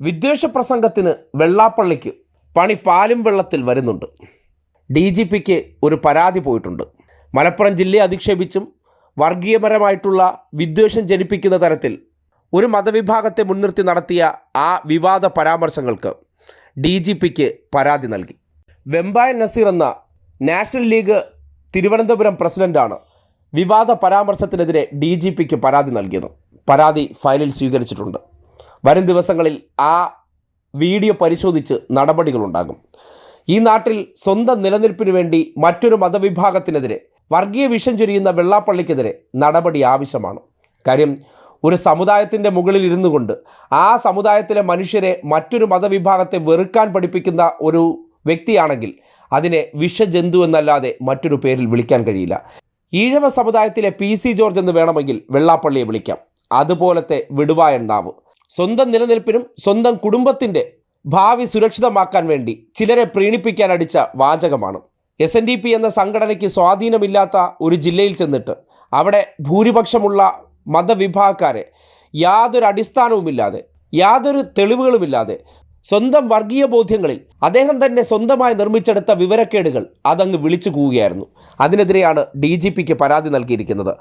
വിദ്വേഷ പ്രസംഗത്തിന് വെള്ളാപ്പള്ളിക്ക് പണി പാലും വെള്ളത്തിൽ വരുന്നുണ്ട്. ഡി ജി പിക്ക് ഒരു പരാതി പോയിട്ടുണ്ട്. മലപ്പുറം ജില്ലയെ അധിക്ഷേപിച്ചും വർഗീയപരമായിട്ടുള്ള വിദ്വേഷം ജനിപ്പിക്കുന്ന തരത്തിൽ ഒരു മതവിഭാഗത്തെ മുൻനിർത്തി നടത്തിയ ആ വിവാദ പരാമർശങ്ങൾക്ക് ഡി ജി പിക്ക് പരാതി നൽകി. വെമ്പായൻ നസീർ എന്ന നാഷണൽ ലീഗ് തിരുവനന്തപുരം പ്രസിഡന്റാണ് വിവാദ പരാമർശത്തിനെതിരെ ഡി ജി പിക്ക് പരാതി നൽകിയത്. പരാതി ഫയലിൽ സ്വീകരിച്ചിട്ടുണ്ട്. വരും ദിവസങ്ങളിൽ ആ വീഡിയോ പരിശോധിച്ച് നടപടികളുണ്ടാകും. ഈ നാട്ടിൽ സ്വന്തം നിലനിൽപ്പിനു വേണ്ടി മറ്റൊരു മതവിഭാഗത്തിനെതിരെ വർഗീയ വിഷം ചൊരിയുന്ന വെള്ളാപ്പള്ളിക്കെതിരെ നടപടി ആവശ്യമാണ്. കാര്യം ഒരു സമുദായത്തിന്റെ മുകളിൽ ഇരുന്നു കൊണ്ട് ആ സമുദായത്തിലെ മനുഷ്യരെ മറ്റൊരു മതവിഭാഗത്തെ വെറുക്കാൻ പഠിപ്പിക്കുന്ന ഒരു വ്യക്തിയാണെങ്കിൽ അതിനെ വിഷജന്തു എന്നല്ലാതെ മറ്റൊരു പേരിൽ വിളിക്കാൻ കഴിയില്ല. ഈഴവ സമുദായത്തിലെ പി സി ജോർജ് എന്ന് വേണമെങ്കിൽ വെള്ളാപ്പള്ളിയെ വിളിക്കാം. അതുപോലത്തെ വിടുവായൻ നാവ്. സ്വന്തം നിലനിൽപ്പിനും സ്വന്തം കുടുംബത്തിന്റെ ഭാവി സുരക്ഷിതമാക്കാൻ വേണ്ടി ചിലരെ പ്രീണിപ്പിക്കാൻ അടിച്ച വാചകമാണ്. എസ് എൻ ഡി പി എന്ന സംഘടനയ്ക്ക് സ്വാധീനമില്ലാത്ത ഒരു ജില്ലയിൽ ചെന്നിട്ട് അവിടെ ഭൂരിപക്ഷമുള്ള മതവിഭാഗക്കാരെ യാതൊരു അടിസ്ഥാനവുമില്ലാതെ യാതൊരു തെളിവുകളുമില്ലാതെ സ്വന്തം വർഗീയ ബോധ്യങ്ങളിൽ അദ്ദേഹം തന്നെ സ്വന്തമായി നിർമ്മിച്ചെടുത്ത വിവരക്കേടുകൾ അതങ്ങ് വിളിച്ചു കൂവുകയായിരുന്നു. അതിനെതിരെയാണ് ഡി പരാതി നൽകിയിരിക്കുന്നത്.